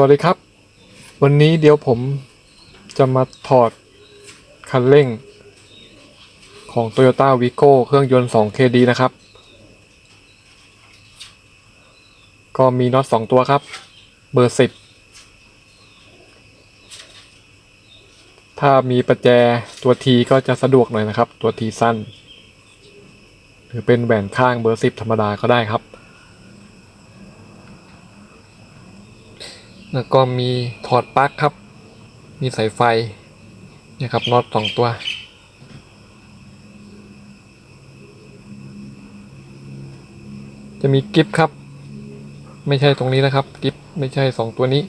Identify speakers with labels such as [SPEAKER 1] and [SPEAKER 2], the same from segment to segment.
[SPEAKER 1] วัสดีครับ วันนี้เดี๋ยวผมจะมาถอดคันเร่ง ของ Toyota Vigo เครื่องยนต์ 2KD นะครับ ก็มีน็อต 2 ตัวครับ เบอร์ 10 ถ้ามีประแจตัว T ก็จะสะดวกหน่อยนะครับ ตัว T สั้น หรือเป็นแหวนข้างเบอร์ 10 ธรรมดาก็ได้ครับ แล้วก็มีถอดปลั๊กครับ มีสายไฟเนี่ยครับน็อตสองตัว จะมีกิฟครับ ไม่ใช่ตรงนี้นะครับ กิฟไม่ใช่สองตัวนี้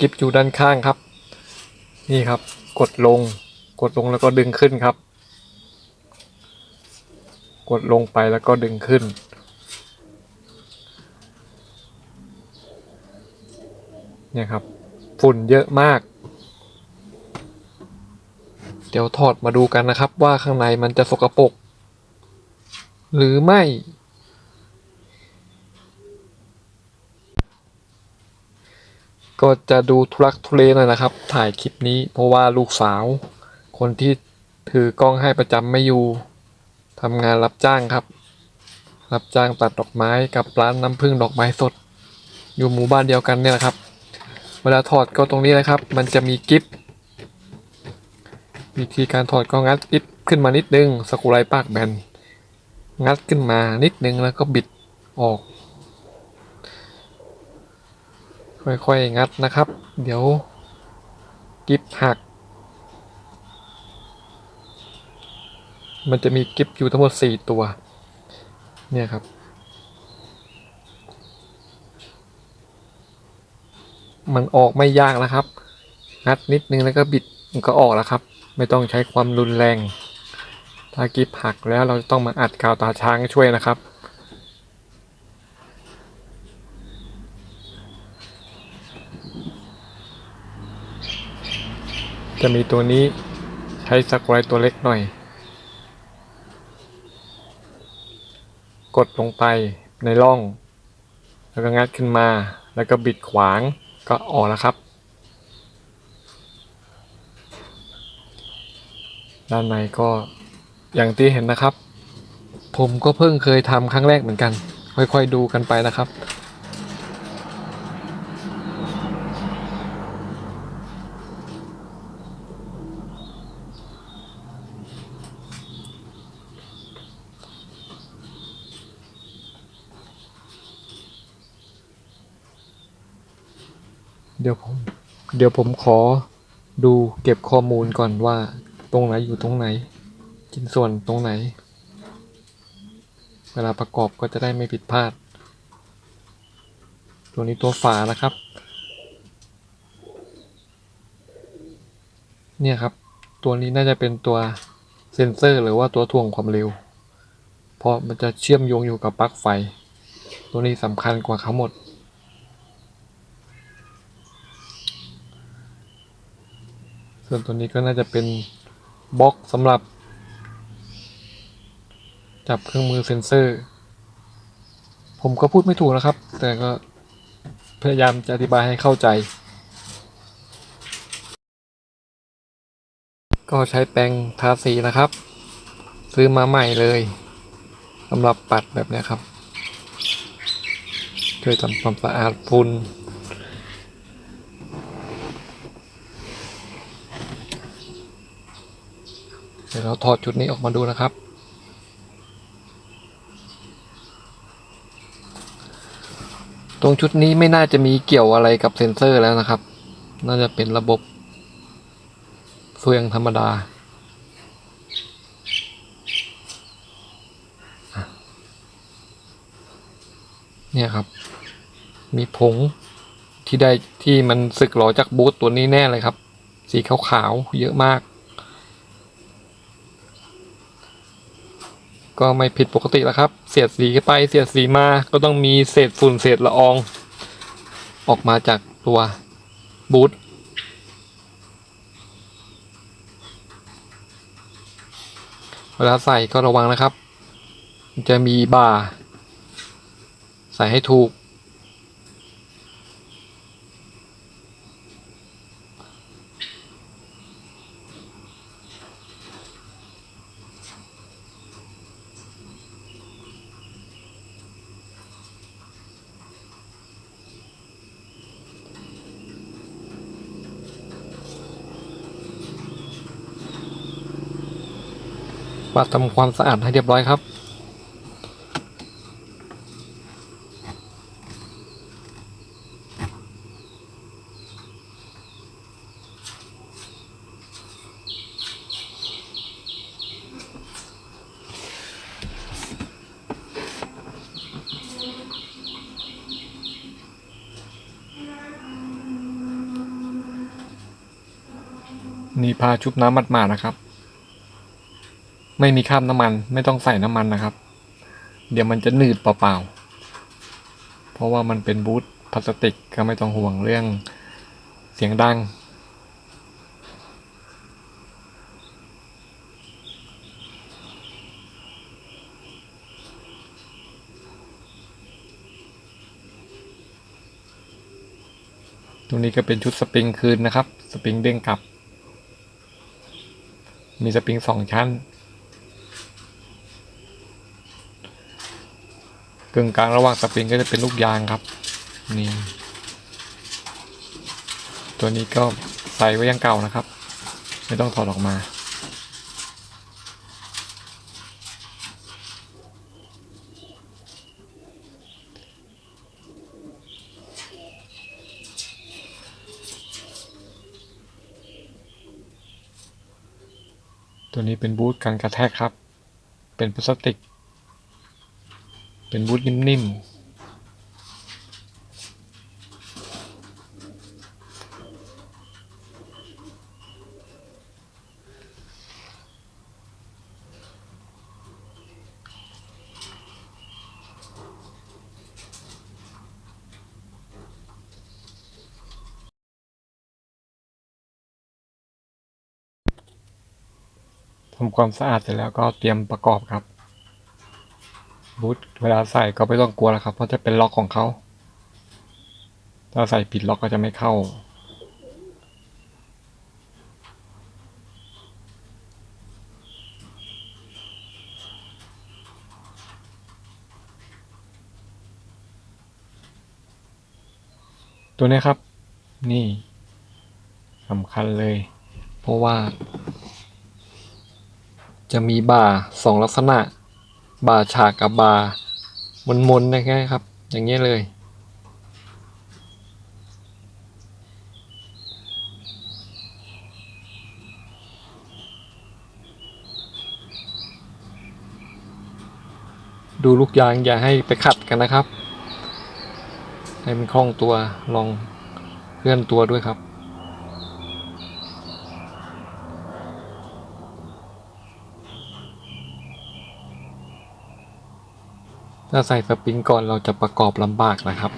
[SPEAKER 1] กิฟอยู่ด้านข้างครับ นี่ครับ กดลง กดลงแล้วก็ดึงขึ้นครับ กดลงไปแล้วก็ดึงขึ้น เนี่ยครับ ฝุ่นเยอะมาก เดี๋ยวถอดมาดูกันนะครับ ว่าข้างในมันจะสกปรกหรือไม่ ก็จะดูทุลักทุเลหน่อยนะครับ ถ่ายคลิปนี้เพราะว่าลูกสาว คนที่ถือกล้องให้ประจำไม่อยู่ทำงานรับจ้างครับ รับจ้างตัดดอกไม้กับร้านน้ำผึ้งดอกไม้สด อยู่หมู่บ้านเดียวกันเนี่ยแหละครับ เวลาถอดก็ตรงนี้นะครับ มันจะมีกิฟวิธีการถอดก็งัดกิฟขึ้นมานิดนึงสกรูไลปากแบนงัดขึ้นมานิดนึงแล้วก็บิดออก ค่อยๆงัดนะครับ เดี๋ยวกิฟหัก มันจะมีกิฟอยู่ทั้งหมด 4 ตัว เนี่ยครับ มันออกไม่ยากนะครับ งัดนิดนึงแล้วก็บิดมันก็ออกแล้วครับ ไม่ต้องใช้ความรุนแรง ถ้ากิฟหักแล้วเราต้องมาอัดกาวตาช้างช่วยนะครับ จะมีตัวนี้ใช้สกรอยตัวเล็กหน่อย กดลงไปในร่อง แล้วก็งัดขึ้นมาแล้วก็บิดขวาง ก็ออกแล้วครับ ด้านในก็อย่างที่เห็นนะครับ ผมก็เพิ่งเคยทำครั้งแรกเหมือนกัน ค่อยๆดูกันไปนะครับ ดี๋ยวผมเดี๋ยวผมขอดูเก็บข้อมูลก่อนว่าตรงไหนอยู่ตรงไหนชิ้นส่วนตรงไหน เวลาประกอบก็จะได้ไม่ผิดพลาด ตัวนี้ตัวฝานะครับ เนี่ยครับ ตัวนี้น่าจะเป็นตัวเซนเซอร์หรือว่าตัวถ่วงความเร็ว เพราะมันจะเชื่อมโยงอยู่กับปลั๊กไฟ ตัวนี้สำคัญกว่าเขาหมด วนตัวนี้ก็น่าจะเป็นบล็อกสำหรับ จับเครื่องมือเซ็นเซอร์ ผมก็พูดไม่ถูกนะครับ แต่ก็พยายามจะอธิบายให้เข้าใจ ก็ใช้แปรงทาสีนะครับ ซื้อมาใหม่เลยสำหรับปัดแบบนี้ครับช่วยทำความสะอาดฝุ่น ดี๋ยวเราถอดชุดนี้ออกมาดูนะครับ ตรงชุดนี้ไม่น่าจะมีเกี่ยวอะไรกับเซ็นเซอร์แล้วนะครับ น่าจะเป็นระบบเฟืองธรรมดาเนี่ยครับ มีผงที่ได้ที่มันสึกหรอจากบูธตัวนี้แน่เลยครับ สีขาวๆเยอะมาก ก็ไม่ผิดปกติแล้วครับ เสียดสีไปเสียดสีมาก็ต้องมีเศษฝุ่นเศษละออง ออกมาจากตัวบูทเวลาใส่ก็ระวังนะครับ จะมีบ่า ใส่ให้ถูก วาดทำความสะอาดให้เรียบร้อยครับ นี่พาชุบน้ำมัดมานะครับ ไม่มีคราบน้ำมัน ไม่ต้องใส่น้ำมันนะครับ เดี๋ยวมันจะหนืดเปล่าๆ เพราะว่ามันเป็นบูทพลาสติกก็ไม่ต้องห่วงเรื่องเสียงดัง ตรงนี้ก็เป็นชุดสปริงคืนนะครับ สปริงเด้งกลับ มีสปริงสองชั้น กึ่งกลางระหว่างสปริงก็จะเป็นลูกยางครับนี่ตัวนี้ก็ใส่ไว้ยังเก่านะครับ ไม่ต้องถอดออกมา ตัวนี้เป็นบูทกันกระแทกครับ เป็นพลาสติก เป็นบูทนิ่มๆทำความสะอาดเสร็จแล้วก็เตรียมประกอบครับ บูทเวลาใส่ก็ไม่ต้องกลัวแล้วครับ เพราะจะเป็นล็อกของเขา ถ้าใส่ผิดล็อกก็จะไม่เข้า ตัวนี้ครับ นี่สำคัญเลย เพราะว่า จะมีบ่าสองลักษณะ บาฉากกับบามนๆนะครับ อย่างเงี้ยเลยดูลูกยางอย่าให้ไปขัดกันนะครับ ให้มันคล่องตัวลองเคลื่อนตัวด้วยครับ ถ้าใส่สปริงก่อนเราจะประกอบลำบากนะครับ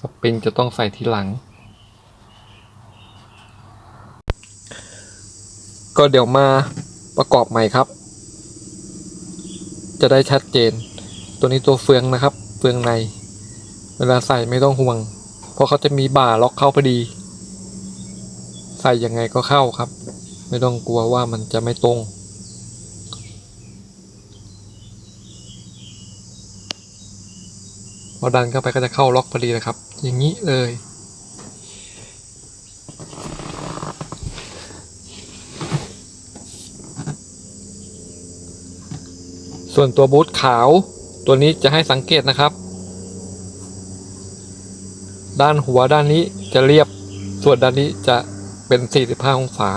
[SPEAKER 1] สปริงจะต้องใส่ทีหลัง ก็เดี๋ยวมาประกอบใหม่ครับ จะได้ชัดเจน ตัวนี้ตัวเฟืองนะครับ เฟืองใน เวลาใส่ไม่ต้องห่วง เพราะเขาจะมีบ่าล็อกเข้าพอดี ใส่ยังไงก็เข้าครับ ไม่ต้องกลัวว่ามันจะไม่ตรง พอดันเข้าไปก็จะเข้าล็อกพอดีนะครับ อย่างนี้เลย ส่วนตัวบูทขาวตัวนี้จะให้สังเกตนะครับ ด้านหัวด้านนี้จะเรียบส่วนด้านนี้จะเป็น 45 องศา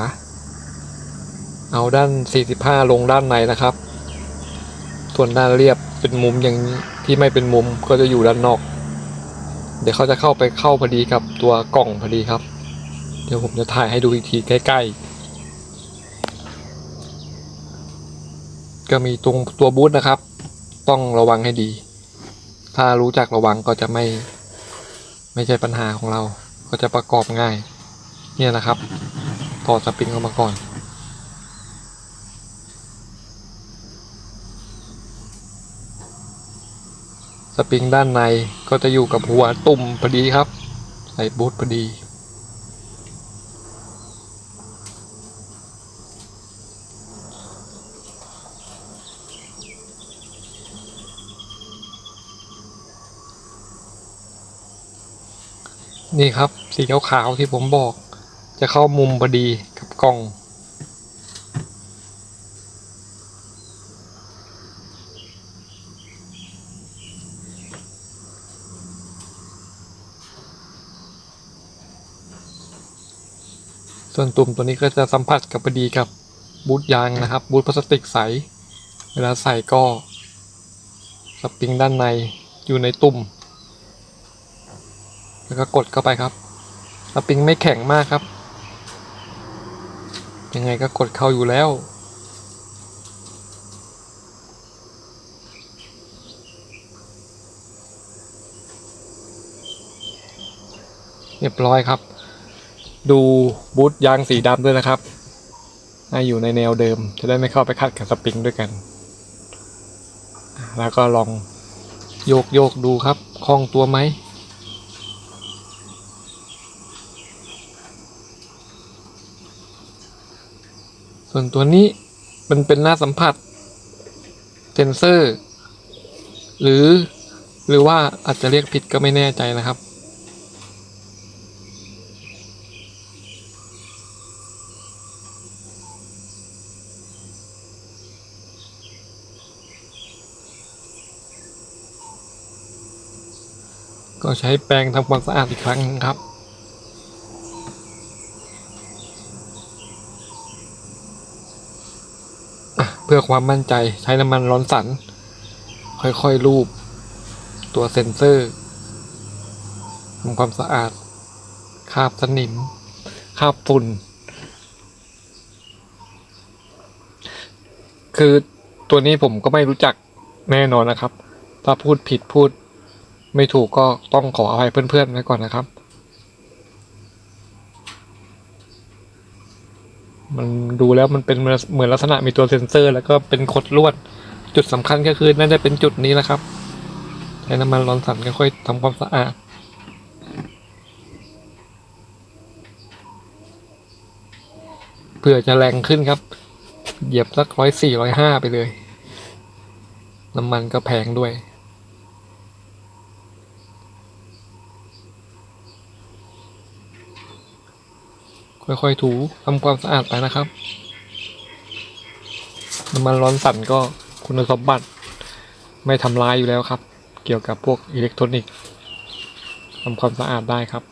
[SPEAKER 1] เอาด้าน 45 ลงด้านในนะครับ ส่วนด้านเรียบเป็นมุมอย่างนี้ ที่ไม่เป็นมุมก็จะอยู่ด้านนอก เดี๋ยวเขาจะเข้าไปเข้าพอดีกับตัวกล่องพอดีครับ เดี๋ยวผมจะถ่ายให้ดูอีกทีใกล้ ๆ ก็มีตรงตัวบูทนะครับ ต้องระวังให้ดี ถ้ารู้จักระวังก็จะไม่ ไม่ใช่ปัญหาของเรา ก็จะประกอบง่าย เนี่ยนะครับถอดสปริงออกมาก่อน สปริงด้านในก็จะอยู่กับหัวตุ่มพอดีครับ ใส่บูทพอดี นี่ครับสีขาวๆที่ผมบอก จะเข้ามุมพอดีกับกล่อง วนตุ่มตัวนี้ก็จะสัมผัสกับพอดีกับบูทยางนะครับ บูทพลาสติกใส เวลาใส่ก็สปริงด้านในอยู่ในตุ่ม แล้วก็กดเข้าไปครับสปริงไม่แข็งมากครับ ยังไงก็กดเข้าอยู่แล้วเรียบร้อยครับ ดูบูทยางสีดำด้วยนะครับให้อยู่ในแนวเดิม จะได้ไม่เข้าไปขัดกับสปริงด้วยกัน แล้วก็ลองโยกโยกดูครับคล่องตัวไหมส่วนตัวนี้มันเป็นหน้าสัมผัสเซนเซอร์ หรือหรือว่าอาจจะเรียกผิดก็ไม่แน่ใจนะครับ ก็ใช้แปรงทำความสะอาดอีกครั้งครับ เพื่อความมั่นใจใช้น้ำมันร้อนสัน ค่อยๆลูบตัวเซ็นเซอร์ทำความสะอาดคราบสนิมคราบฝุ่น คือตัวนี้ผมก็ไม่รู้จักแน่นอนนะครับ ถ้าพูดผิดพูด ไม่ถูกก็ต้องขออภัยเพื่อนๆไว้ก่อนนะครับ มันดูแล้วมันเป็นเหมือนลักษณะมีตัวเซ็นเซอร์ แล้วก็เป็นขดลวด จุดสำคัญก็คือน่าจะเป็นจุดนี้นะครับ ใช้น้ำมันร้อนสันค่อยๆทำความสะอาดเพื่อจะแรงขึ้นครับ เหยียบสักร้อยสี่ร้อยห้าไปเลย น้ำมันก็แพงด้วย ค่อยๆถูทำความสะอาดไปนะครับน้ำมันร้อนสั่นก็คุณสมบัติไม่ทำลายอยู่แล้วครับ เกี่ยวกับพวกอิเล็กทรอนิกส์ทำความสะอาดได้ครับ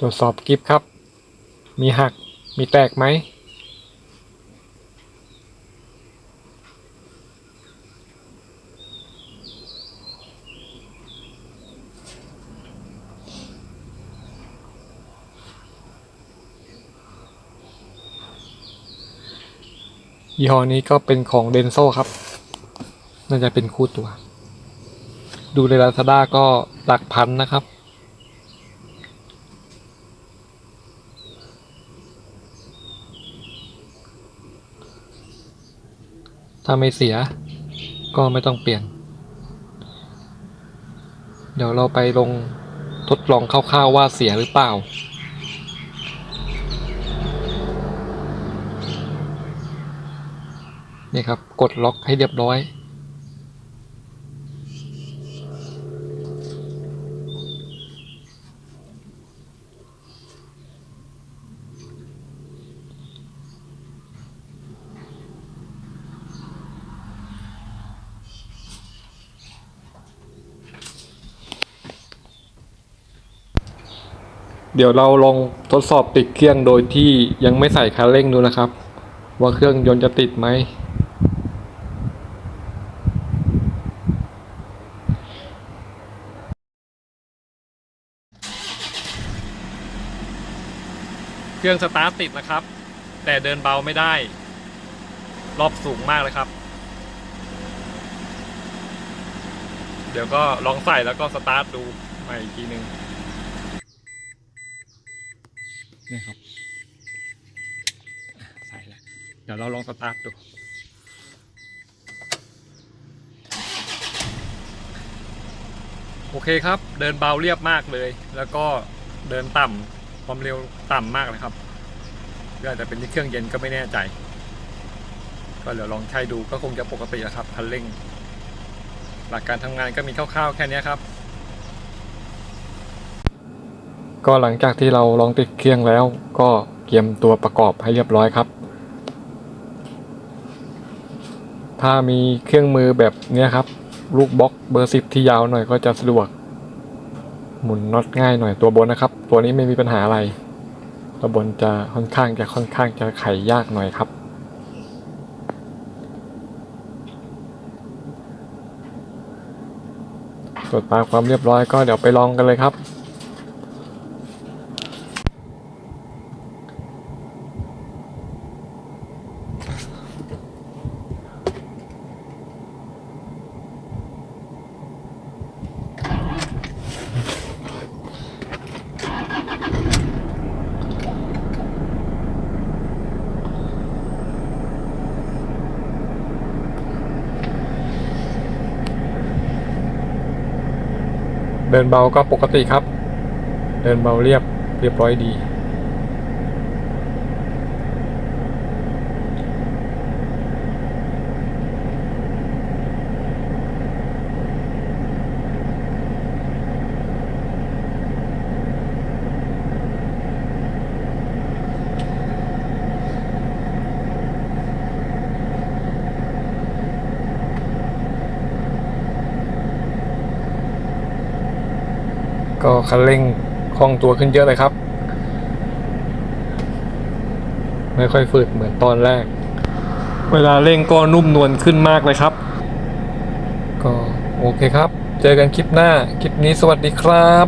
[SPEAKER 1] ตรวจสอบกิฟครับ มีหัก มีแตกไหม ยี่ห้อนี้ก็เป็นของเดนโซครับ น่าจะเป็นคู่ตัว ดูใน Lazada ก็หลักพันนะครับ ถ้าไม่เสียก็ไม่ต้องเปลี่ยน เดี๋ยวเราไปลงทดลองคร่าวๆว่าเสียหรือเปล่า นี่ครับ กดล็อกให้เรียบร้อย เดี๋ยวเราลองทดสอบติดเครื่องโดยที่ยังไม่ใส่คันเร่งดูนะครับ ว่าเครื่องยนต์จะติดไหม เครื่องสตาร์ทติดนะครับ แต่เดินเบาไม่ได้ รอบสูงมากเลยครับ เดี๋ยวก็ลองใส่แล้วก็สตาร์ทดูใหม่อีกทีหนึ่ง นี่ครับใส่แล้วเดี๋ยวเราลองสตาร์ทดูโอเคครับ เดินเบาเรียบมากเลย แล้วก็เดินต่ำความเร็วต่ำมากเลยครับก็อาจจะเป็นที่เครื่องเย็นก็ไม่แน่ใจ ก็เดี๋ยวลองใช้ดูก็คงจะปกติแล้วครับคันเร่ง หลักการทำงานก็มีคร่าวๆแค่นี้ครับ ก็หลังจากที่เราลองติดเครื่องแล้ว ก็เตรียมตัวประกอบให้เรียบร้อยครับ ถ้ามีเครื่องมือแบบนี้ครับ ลูกบล็อกเบอร์สิบที่ยาวหน่อยก็จะสะดวก หมุนน็อตง่ายหน่อยตัวบนนะครับ ตัวนี้ไม่มีปัญหาอะไร ตัวบนจะค่อนข้างจะค่อนข้างจะไขยากหน่อยครับตรวจตาความเรียบร้อยก็เดี๋ยวไปลองกันเลยครับ เดินเบาก็ปกติครับ เดินเบาเรียบเรียบร้อยดี ก็คันเร่งคล่องตัวขึ้นเยอะเลยครับ ไม่ค่อยฝืดเหมือนตอนแรก เวลาเร่งก็นุ่มนวลขึ้นมากเลยครับ ก็โอเคครับ เจอกันคลิปหน้า คลิปนี้สวัสดีครับ